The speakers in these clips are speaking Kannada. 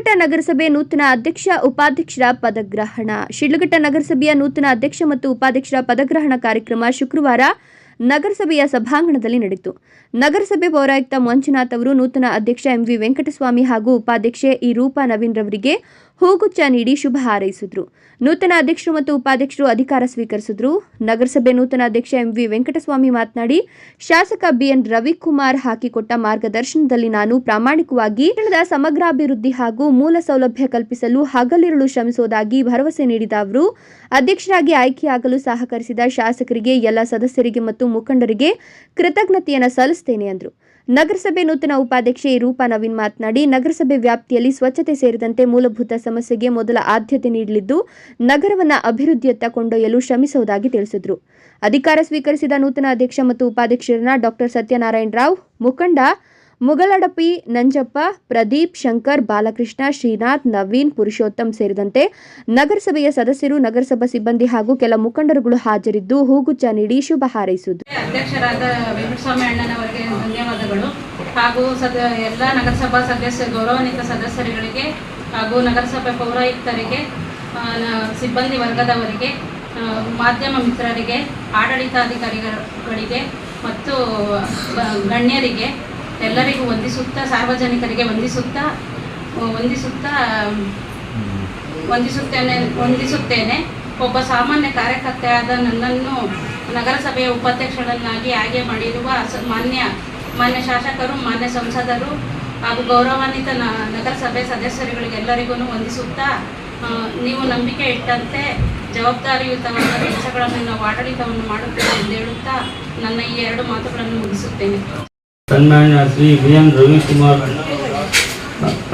ಶಿಡ್ಲಘಟ್ಟ ನಗರಸಭೆ ನೂತನ ಅಧ್ಯಕ್ಷ, ಉಪಾಧ್ಯಕ್ಷರ ಪದಗ್ರಹಣ. ಶಿಡ್ಲಘಟ್ಟ ನಗರಸಭೆಯ ನೂತನ ಅಧ್ಯಕ್ಷ ಮತ್ತು ಉಪಾಧ್ಯಕ್ಷರ ಪದಗ್ರಹಣ ಕಾರ್ಯಕ್ರಮ ಶುಕ್ರವಾರ ನಗರಸಭೆಯ ಸಭಾಂಗಣದಲ್ಲಿ ನಡೆಯಿತು. ನಗರಸಭೆ ಪೌರಾಯುಕ್ತ ಮಂಜುನಾಥ್ ಅವರು ನೂತನ ಅಧ್ಯಕ್ಷ ಎಂವಿ ವೆಂಕಟಸ್ವಾಮಿ ಹಾಗೂ ಉಪಾಧ್ಯಕ್ಷೆ ಈ ರೂಪಾ ನವೀನ್ ರವರಿಗೆ ಹೂಗುಚ್ಛ ನೀಡಿ ಶುಭ ಹಾರೈಸಿದ್ರು. ನೂತನ ಅಧ್ಯಕ್ಷರು ಮತ್ತು ಉಪಾಧ್ಯಕ್ಷರು ಅಧಿಕಾರ ಸ್ವೀಕರಿಸಿದ್ರು. ನಗರಸಭೆ ನೂತನ ಅಧ್ಯಕ್ಷ ಎಂವಿ ವೆಂಕಟಸ್ವಾಮಿ ಮಾತನಾಡಿ, ಶಾಸಕ ಬಿಎನ್ ರವಿಕುಮಾರ್ ಹಾಕಿಕೊಟ್ಟ ಮಾರ್ಗದರ್ಶನದಲ್ಲಿ ನಾನು ಪ್ರಾಮಾಣಿಕವಾಗಿ ಪಟ್ಟಣದ ಸಮಗ್ರಾಭಿವೃದ್ಧಿ ಹಾಗೂ ಮೂಲ ಸೌಲಭ್ಯ ಕಲ್ಪಿಸಲು ಹಗಲಿರುಳು ಶ್ರಮಿಸುವುದಾಗಿ ಭರವಸೆ ನೀಡಿದ ಅವರು, ಅಧ್ಯಕ್ಷರಾಗಿ ಆಯ್ಕೆಯಾಗಲು ಸಹಕರಿಸಿದ ಶಾಸಕರಿಗೆ, ಎಲ್ಲ ಸದಸ್ಯರಿಗೆ ಮತ್ತು ಮುಖಂಡರಿಗೆ ಕೃತಜ್ಞತೆಯನ್ನು ಸಲ್ಲಿಸುತ್ತೇನೆ ಎಂದರು ನಗರಸಭೆ ನೂತನ ಉಪಾಧ್ಯಕ್ಷೆ ರೂಪಾ ನವೀನ್ ಮಾತನಾಡಿ, ನಗರಸಭೆ ವ್ಯಾಪ್ತಿಯಲ್ಲಿ ಸ್ವಚ್ಛತೆ ಸೇರಿದಂತೆ ಮೂಲಭೂತ ಸಮಸ್ಯೆಗೆ ಮೊದಲ ಆದ್ಯತೆ ನೀಡಲಿದ್ದು, ನಗರವನ್ನು ಅಭಿವೃದ್ಧಿಯತ್ತ ಕೊಂಡೊಯ್ಯಲು ಶ್ರಮಿಸುವುದಾಗಿ ತಿಳಿಸಿದರು. ಅಧಿಕಾರ ಸ್ವೀಕರಿಸಿದ ನೂತನ ಅಧ್ಯಕ್ಷ ಮತ್ತು ಉಪಾಧ್ಯಕ್ಷರನ್ನ ಡಾಕ್ಟರ್ ಸತ್ಯನಾರಾಯಣ ರಾವ್, ಮುಖಂಡ ಮುಗಲಡಪಿ ನಂಜಪ್ಪ, ಪ್ರದೀಪ್ ಶಂಕರ್, ಬಾಲಕೃಷ್ಣ, ಶ್ರೀನಾಥ್, ನವೀನ್, ಪುರುಷೋತ್ತಮ್ ಸೇರಿದಂತೆ ನಗರಸಭೆಯ ಸದಸ್ಯರು, ನಗರಸಭಾ ಸಿಬ್ಬಂದಿ ಹಾಗೂ ಕೆಲ ಮುಖಂಡರುಗಳು ಹಾಜರಿದ್ದು ಹೂಗುಚ್ಚ ನೀಡಿ ಶುಭ ಹಾರೈಸಿದರು. ಅಧ್ಯಕ್ಷರಾದ ವೆಂಕಟಸ್ವಾಮಿ ಧನ್ಯವಾದಗಳು. ಹಾಗೂ ಎಲ್ಲ ನಗರಸಭಾ ಸದಸ್ಯ, ಗೌರವಾನ್ವಿತ ಸದಸ್ಯರುಗಳಿಗೆ ಹಾಗೂ ನಗರಸಭೆ ಪೌರಾಯುಕ್ತರಿಗೆ ಸಿಬ್ಬಂದಿ ವರ್ಗದವರಿಗೆ ಮಾಧ್ಯಮ ಮಿತ್ರರಿಗೆ, ಆಡಳಿತಾಧಿಕಾರಿಗಳಿಗೆ ಮತ್ತು ಗಣ್ಯರಿಗೆ, ಎಲ್ಲರಿಗೂ ವಂದಿಸುತ್ತಾ, ಸಾರ್ವಜನಿಕರಿಗೆ ವಂದಿಸುತ್ತಾ ವಂದಿಸುತ್ತಾ, ವಂದಿಸುತ್ತೇನೆ ವಂದಿಸುತ್ತೇನೆ. ಒಬ್ಬ ಸಾಮಾನ್ಯ ಕಾರ್ಯಕರ್ತೆಯಾದ ನನ್ನನ್ನು ನಗರಸಭೆಯ ಉಪಾಧ್ಯಕ್ಷರನ್ನಾಗಿ ಆಯ್ಕೆ ಮಾಡಿರುವ ಮಾನ್ಯ ಮಾನ್ಯ ಶಾಸಕರು, ಮಾನ್ಯ ಸಂಸದರು ಹಾಗೂ ಗೌರವಾನ್ವಿತ ನಗರಸಭೆ ಸದಸ್ಯರುಗಳಿಗೆಲ್ಲರಿಗೂ ವಂದಿಸುತ್ತಾ ನೀವು ನಂಬಿಕೆ ಇಟ್ಟಂತೆ ಜವಾಬ್ದಾರಿಯುತವಾದ ಕೆಲಸಗಳನ್ನು ನಾವು ಆಡಳಿತವನ್ನು ಮಾಡುತ್ತೇವೆ ಎಂದು ಹೇಳುತ್ತಾ ನನ್ನ ಈ ಎರಡು ಮಾತುಗಳನ್ನು ಮುಗಿಸುತ್ತೇನೆ. ಸನ್ಮಾನ್ಯ ಶ್ರೀ ಬಿ ಎನ್ ರವಿಕುಮಾರ್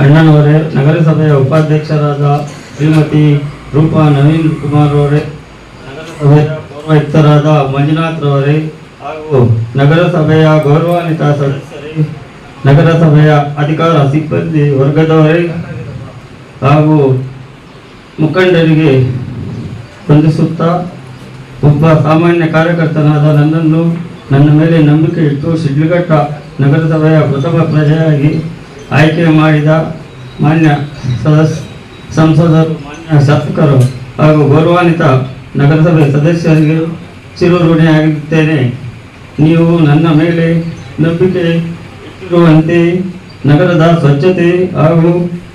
ಅಣ್ಣನವರೇ, ನಗರಸಭೆಯ ಉಪಾಧ್ಯಕ್ಷರಾದ ಶ್ರೀಮತಿ ರೂಪಾ ನವೀನ್ ಕುಮಾರ್ ಅವರೇ, ನಗರಸಭೆಯ ಪೌರಾಯುಕ್ತರಾದ ಮಂಜುನಾಥ್ ರವರೇ ಹಾಗೂ ನಗರಸಭೆಯ ಗೌರವಾನ್ವಿತ ಸದಸ್ಯರೇ ನಗರಸಭೆಯ ಅಧಿಕಾರ ಸಿಬ್ಬಂದಿ ವರ್ಗದವರೇ ಹಾಗೂ ಮುಖಂಡರಿಗೆ ವಂದಿಸುತ್ತಾ ಒಬ್ಬ ಸಾಮಾನ್ಯ ಕಾರ್ಯಕರ್ತನಾದ ನನ್ನನ್ನು ನನ್ನ ಮೇಲೆ ನಂಬಿಕೆ ಇಟ್ಟು ಶಿಡ್ಲಘಟ್ಟ ನಗರಸಭೆಯ ಪ್ರಥಮ ಪ್ರಜೆಯಾಗಿ ಆಯ್ಕೆ ಮಾಡಿದ ಮಾನ್ಯ ಸದಸ್ಯ ಸಂಸದರು, ಮಾನ್ಯ ಶಾಸಕರು ಹಾಗೂ ಗೌರವಾನ್ವಿತ ನಗರಸಭೆ ಸದಸ್ಯರಿಗೆ ಚಿರಋಣಿಯಾಗಿರುತ್ತೇನೆ ನೀವು ನನ್ನ ಮೇಲೆ ನಂಬಿಕೆ ಇಟ್ಟಿರುವಂತೆ ನಗರದ ಸ್ವಚ್ಛತೆ ಹಾಗೂ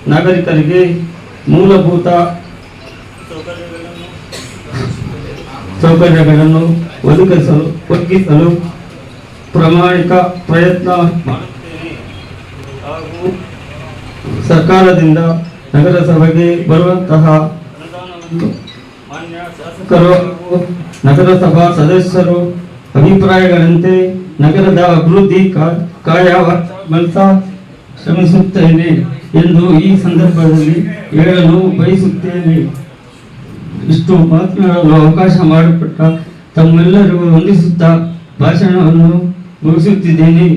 ನಾಗರಿಕರಿಗೆ ಮೂಲಭೂತ ಸೌಕರ್ಯಗಳನ್ನು ಒದಗಿಸಲು ಒದಗಿಸಲು ಪ್ರಾಮಾಣಿಕ ಪ್ರಯತ್ನ ಮಾಡುತ್ತೇನೆ. ಹಾಗೂ ಸರ್ಕಾರದಿಂದ ನಗರಸಭೆಗೆ ಬರುವಂತಹ ಮಾನ್ಯ ಶಾಸಕರು ನಗರಸಭಾ ಸದಸ್ಯರು ಅಭಿಪ್ರಾಯಗಳಂತೆ ನಗರದ ಅಭಿವೃದ್ಧಿ ಕಾ- ಕಾಯಗೊಳಿಸ ಶ್ರಮಿಸುತ್ತೇನೆ ಎಂದು ಈ ಸಂದರ್ಭದಲ್ಲಿ ಹೇಳಲು ಬಯಸುತ್ತೇನೆ. ಇಷ್ಟು ಮಾತನಾಡಲು ಅವಕಾಶ ಮಾಡಿಕೊಟ್ಟ ತಮ್ಮೆಲ್ಲರಿಗೂ ವಂದಿಸುತ್ತಾ ಭಾಷಣವನ್ನು ಮುಗಿಸುತ್ತಿದ್ದೇನೆ.